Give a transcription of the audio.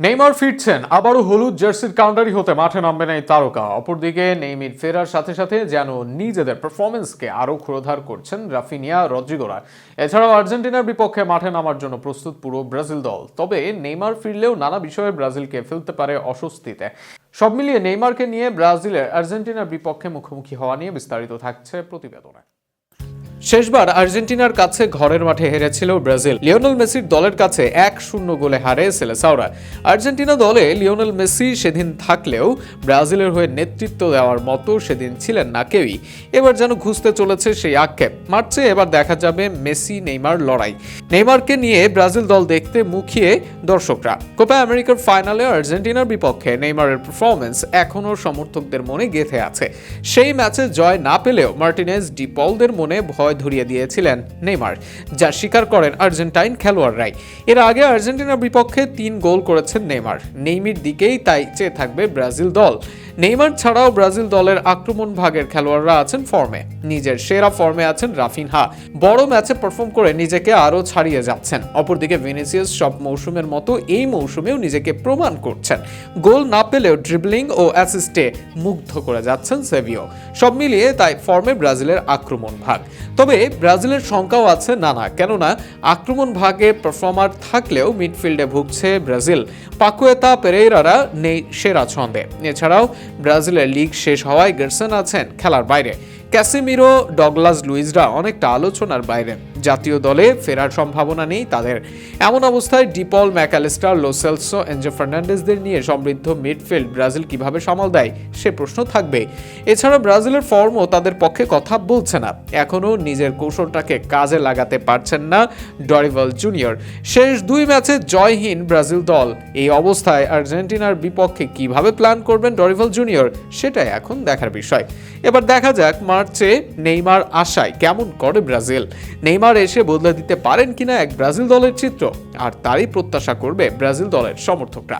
Neymar ফিরছেন, আবারও হলুদ জার্সির কাউন্টারি হতে মাঠে নামবেন এই তারকা। অপরদিকে নেইমির ফেরার সাথে সাথে যেন নিজেদের পারফরমেন্সকে আরও ক্ষুরোধার করছেন রাফিনিয়া রদ্রিগোরা। এছাড়াও আর্জেন্টিনার বিপক্ষে মাঠে নামার জন্য প্রস্তুত পুরো ব্রাজিল দল। তবে নেইমার ফিরলেও নানা বিষয়ে ব্রাজিলকে ফেলতে পারে অস্বস্তিতে। সব মিলিয়ে নেইমারকে নিয়ে ব্রাজিলের আর্জেন্টিনার বিপক্ষে মুখোমুখি হওয়া নিয়ে বিস্তারিত থাকছে প্রতিবেদনে। শেষবার আর্জেন্টিনার কাছে ঘরের মাঠে হেরেছিল ব্রাজিল। লিওনেল মেসির দলের কাছে এক শূন্য গোলে হারে সেলেসাওরা। আর্জেন্টিনা দলে লিওনেল মেসি সেদিন থাকলেও ব্রাজিলের হয়ে নেতৃত্ব দেওয়ার মতো সেদিন ছিলেন না কেউই। এবার যেন ঘুষতে চলেছে সেই আক্ষেপ। মার্চে এবার দেখা যাবে মেসি নেইমার লড়াই। নেইমারকে নিয়ে ব্রাজিল দল দেখতে মুখিয়ে দর্শকরা। কোপা আমেরিকার ফাইনালে আর্জেন্টিনার বিপক্ষে নেইমারের পারফরমেন্স এখনও সমর্থকদের মনে গেঁথে আছে। সেই ম্যাচে জয় না পেলেও মার্টিনেজ ডিপলদের মনে ভয় ধরিয়ে দিয়েছিলেন নেইমার, যা স্বীকার করেন আর্জেন্টাইন খেলোয়াড়রাই। এর আগে আর্জেন্টিনার বিপক্ষে তিন গোল করেছেন নেইমার। নেইমির দিকেই তাই চেয়ে থাকবে ব্রাজিল দল। নেইমার ছাড়াও ব্রাজিল দলের আক্রমণ ভাগের খেলোয়াড়রা আছেন ফর্মে। নিজের সেরা ফর্মে আছেন রাফিনহা। বড় ম্যাচে পারফর্ম করে নিজেকে আরও ছাড়িয়ে যাচ্ছেন। অপরদিকে ভিনিসিয়াস সব মৌসুমের মতো এই মৌসুমেও নিজেকে প্রমাণ করছেন। গোল না পেলেও ড্রিবলিং ও অ্যাসিস্টে মুগ্ধ করে যাচ্ছেন সেভিও। সব মিলিয়ে তাই ফর্মে ব্রাজিলের আক্রমণ ভাগ। তবে ব্রাজিলের শঙ্কাও আছে নানা, কেননা আক্রমণ ভাগে পারফর্মার থাকলেও মিডফিল্ডে ভুগছে ব্রাজিল। পাকুয়েতা পেরেইরারা নেই সেরা ছন্দে। এছাড়াও ব্রাজিলের লিগ শেষ হওয়ায় গেরসন আছেন খেলার বাইরে। ক্যাসিমিরো, ডগলাস লুইজরা অনেকটা আলোচনার বাইরে। জাতীয় দলে ফেরার সম্ভাবনা নেই তাদের। এমন অবস্থায় ডিপল ম্যাকালেস্টার লোসেলসো এনজো ফার্নান্ডেসদের নিয়ে সমৃদ্ধ মিডফিল্ড ব্রাজিল কীভাবে সামাল দেয়, সে প্রশ্ন থাকবে। এছাড়া ব্রাজিলের ফর্মও তাদের পক্ষে কথা বলছে না। এখনও নিজের কৌশলটাকে কাজে লাগাতে পারছেন না ডরিভাল জুনিয়র। শেষ দুই ম্যাচে জয়হীন ব্রাজিল দল। এই অবস্থায় আর্জেন্টিনার বিপক্ষে কীভাবে প্ল্যান করবেন ডরিভাল জুনিয়র, সেটাই এখন দেখার বিষয়। এবার দেখা যাক মার্চে নেইমার আশায় কেমন করে ব্রাজিল। নেইমার এসে বদলে দিতে পারেন কিনা এক ব্রাজিল দলের চিত্র, আর তারই প্রত্যাশা করবে ব্রাজিল দলের সমর্থকরা।